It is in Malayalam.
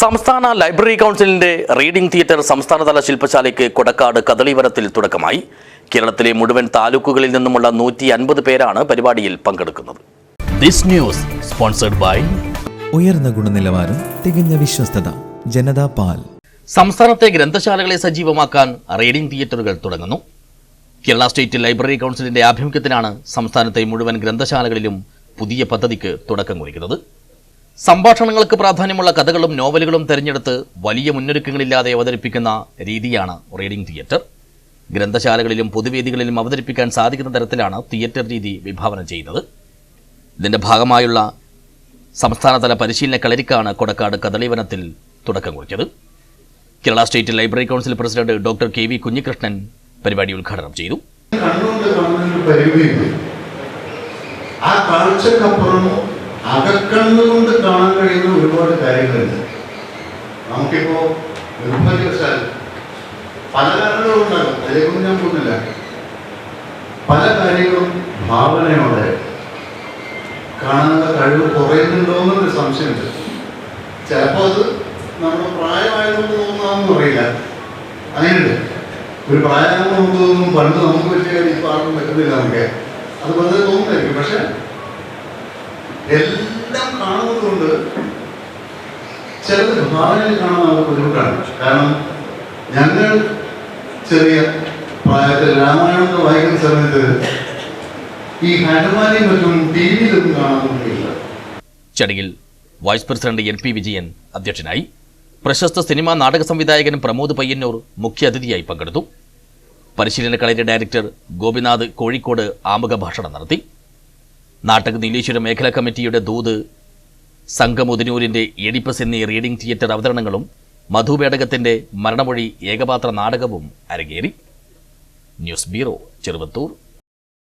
സംസ്ഥാന ലൈബ്രറി കൗൺസിലിന്റെ റീഡിംഗ് തിയേറ്റർ സംസ്ഥാനതല ശില്പശാലയ്ക്ക് കൊടക്കാട് കദളിവനത്തിൽ തുടക്കമായി. കേരളത്തിലെ മുഴുവൻ താലൂക്കുകളിൽ നിന്നുമുള്ള നൂറ്റി അൻപത് പേരാണ് പരിപാടിയിൽ പങ്കെടുക്കുന്നത്. ദിസ് ന്യൂസ് സ്പോൺസർഡ് ബൈ ഉയർന്ന ഗുണനിലവാരം തികഞ്ഞ വിശ്വസ്തത ജനതാ പാൽ. സംസ്ഥാനത്തെ ഗ്രന്ഥശാലകളെ സജീവമാക്കാൻ റീഡിംഗ് തിയേറ്ററുകൾ തുടങ്ങുന്നു. കേരള സ്റ്റേറ്റ് ലൈബ്രറി കൗൺസിലിന്റെ ആഭിമുഖ്യത്തിലാണ് സംസ്ഥാനത്തെ മുഴുവൻ ഗ്രന്ഥശാലകളിലും പുതിയ പദ്ധതിക്ക് തുടക്കം കുറിക്കുന്നത്. സംഭാഷണങ്ങൾക്ക് പ്രാധാന്യമുള്ള കഥകളും നോവലുകളും തിരഞ്ഞെടുത്ത് വലിയ മുന്നൊരുക്കങ്ങളില്ലാതെ അവതരിപ്പിക്കുന്ന രീതിയാണ് റീഡിംഗ് തിയേറ്റർ. ഗ്രന്ഥശാലകളിലും പൊതുവേദികളിലും അവതരിപ്പിക്കാൻ സാധിക്കുന്ന തരത്തിലാണ് തിയേറ്റർ രീതി വിഭാവനം ചെയ്യുന്നത്. ഇതിന്റെ ഭാഗമായുള്ള സംസ്ഥാനതല പരിശീലന കളരിക്കാണ് കൊടക്കാട് കഥളിവനത്തിൽ തുടക്കം കുറിച്ചത്. Kerala state library council president doctor K V Kunhikrishnan പരിപാടി ഉദ്ഘാടനം ചെയ്തു. ആ കാഴ്ചക്കപ്പുറം അകക്കണ്ണുകൊണ്ട് കാണാൻ കഴിയുന്ന ഒരുപാട് കാര്യങ്ങളുണ്ട്. നമുക്കിപ്പോ നിർഭാഗ്യവശാൽ പല കാരണങ്ങളുണ്ടാകും. അതിലേക്കൊന്നും ഞാൻ പോകുന്നില്ല. പല കാര്യങ്ങളും ഭാവനയോടെ കാണാനുള്ള കഴിവ് കുറയുന്നുണ്ടോ എന്നൊരു സംശയമുണ്ട്. ചിലപ്പോൾ അത് നമ്മുടെ പ്രായമായതുകൊണ്ട് തോന്നുന്നതെന്ന് അറിയില്ല. അങ്ങനെയുണ്ട്. ഒരു പ്രായമാകുമ്പോൾ നമുക്ക് തോന്നും പണ്ട് നമുക്ക് പറ്റിയ കാര്യം ഇപ്പം ആർക്കും പറ്റുന്നില്ല നമുക്ക് അത് വെറുതെ തോന്നുന്നതായിരിക്കും. പക്ഷെ എല്ലാം കാണുന്നത് കൊണ്ട് ചിലത് ഭാവനയിൽ കാണാൻ നമുക്ക് ബുദ്ധിമുട്ടാണ്. കാരണം ഞങ്ങൾ ചെറിയ പ്രായത്തിൽ രാമായണത്തെ വായിക്കുന്ന സമയത്ത് ഈ ഹനുമാനെയും മറ്റും ടി വിയിലൊന്നും കാണാനൊന്നുമില്ല ചടങ്ങിൽ vice president N P Vijayan അധ്യക്ഷനായി പ്രശസ്ത സിനിമാ നാടക സംവിധായകനും പ്രമോദ് പയ്യന്നൂർ മുഖ്യാതിഥിയായി പങ്കെടുത്തു. പരിശീലന കളരി ഡയറക്ടർ ഗോപിനാഥ് കോഴിക്കോട് ആമുഖ ഭാഷണം നടത്തി. നാട്ടക നീലേശ്വരം മേഖലാ കമ്മിറ്റിയുടെ ദൂത് സംഘമുതിനൂരിന്റെ എഡിപ്പസ് എന്നീ റീഡിംഗ് തിയേറ്റർ അവതരണങ്ങളും മധുപേടകത്തിന്റെ മരണമൊഴി ഏകപാത്ര നാടകവും അരങ്ങേറി. News bureau Cheruvathur.